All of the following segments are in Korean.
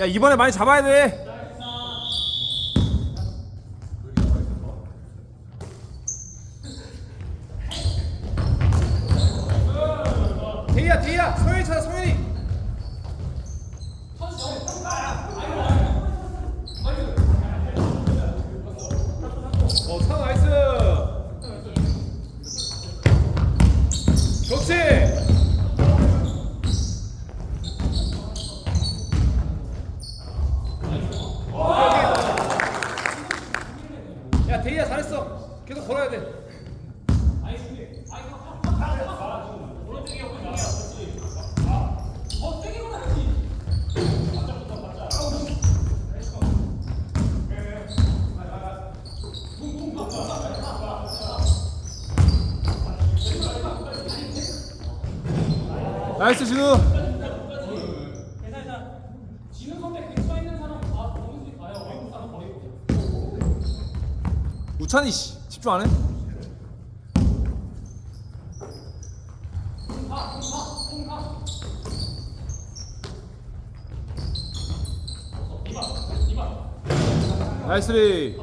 야 이번에 많이 잡아야 돼. 대희야 대희야 성현이 찾아 성현이. 어 찬호 나이스. 좋지. 야 대희야 잘했어 계속 걸어야 돼 나이스 진우 우찬이 씨 집중 안 해? 나이스리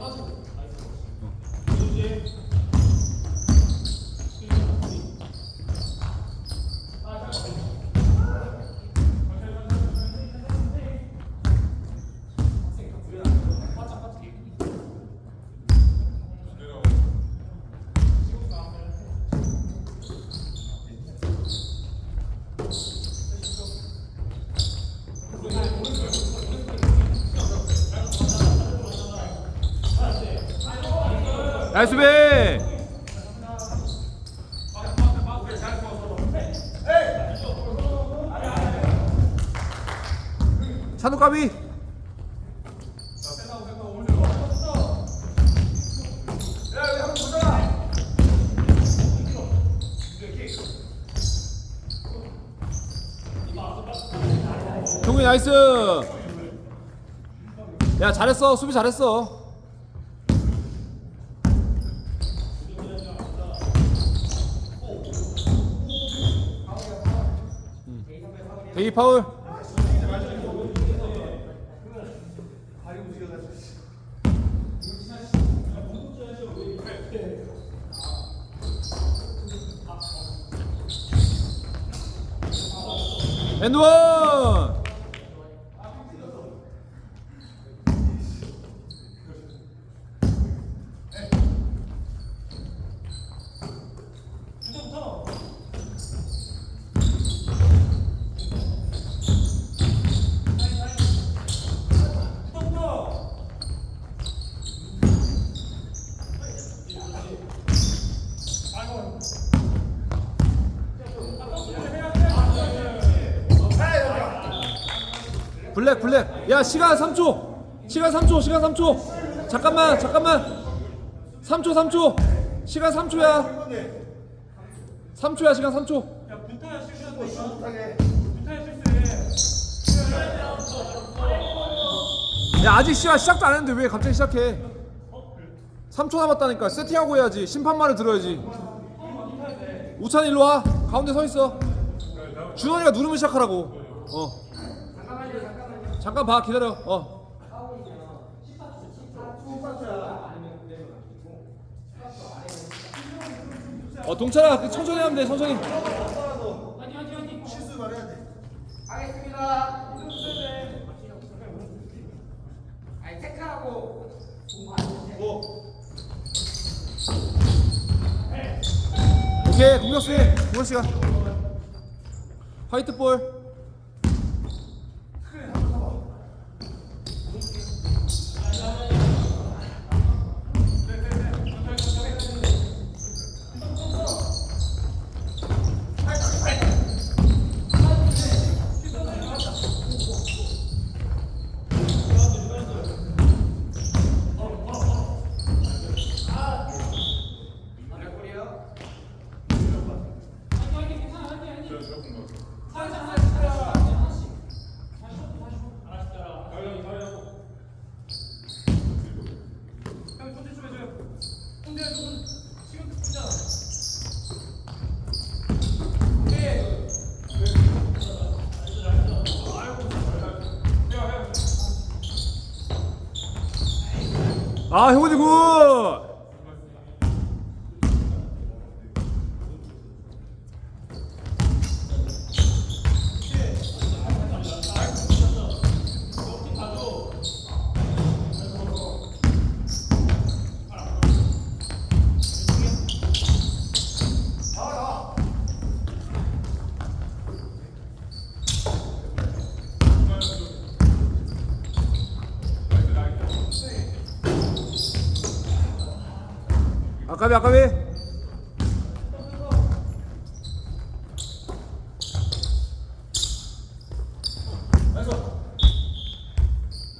나이스 배. 찬우 까비. 종훈이 나이스. 야 잘했어. 수비 잘했어 대기 파울. 엔드원 블랙 블랙. 야 시간 3초. 시간 3초 시간 3초. 잠깐만 잠깐만. 3초 3초. 시간 3초야. 3초야 시간 3초. 야 아직 시간 시작도 안 했는데 왜 갑자기 시작해? 3초 남았다니까. 세팅하고 해야지. 심판 말을 들어야지. 우찬 일로 와. 가운데 서 있어. 준원이가 누르면 시작하라고. 어 잠깐 봐 기다려 어 어, 동철아, 그 천천히 하면 돼, 천천히. 하겠습니다. 아니 체크하고 오케이, 공격 스윙, 공격 시간. 화이트 볼. 아 효건이 굿 아까비 아까비.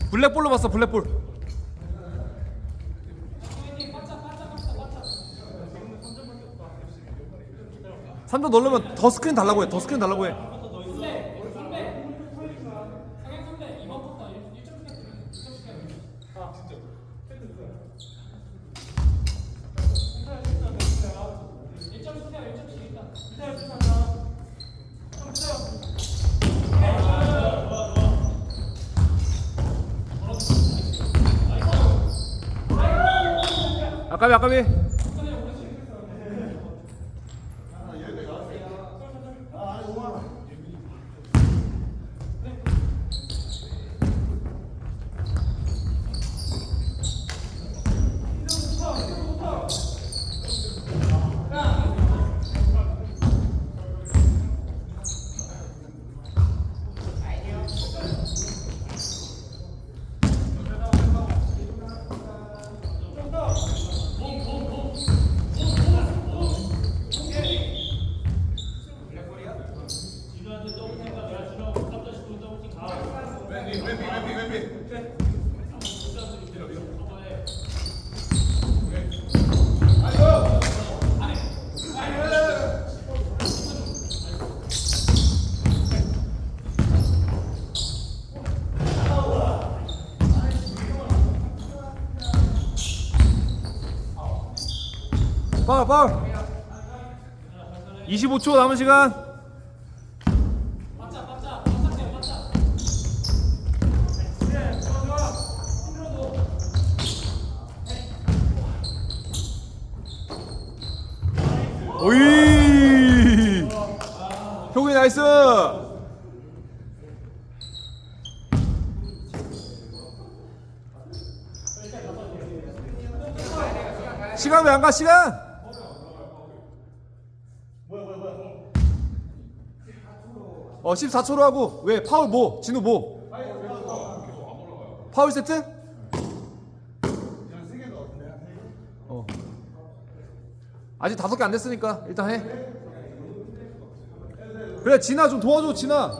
블랙볼로 봤어 블랙볼. 삼점 넣으려면 더 스크린 달라고 해더 스크린 달라고 해 아까비 아까비 파울 파울. 25초 남은 시간 나이스! 시간 왜 안 가? 시간! 어 14초로 하고. 왜? 파울 뭐? 진우 뭐? 파울 세트? 어. 아직 다섯 개 안 됐으니까 일단 해 그래 진아 좀 도와줘 진아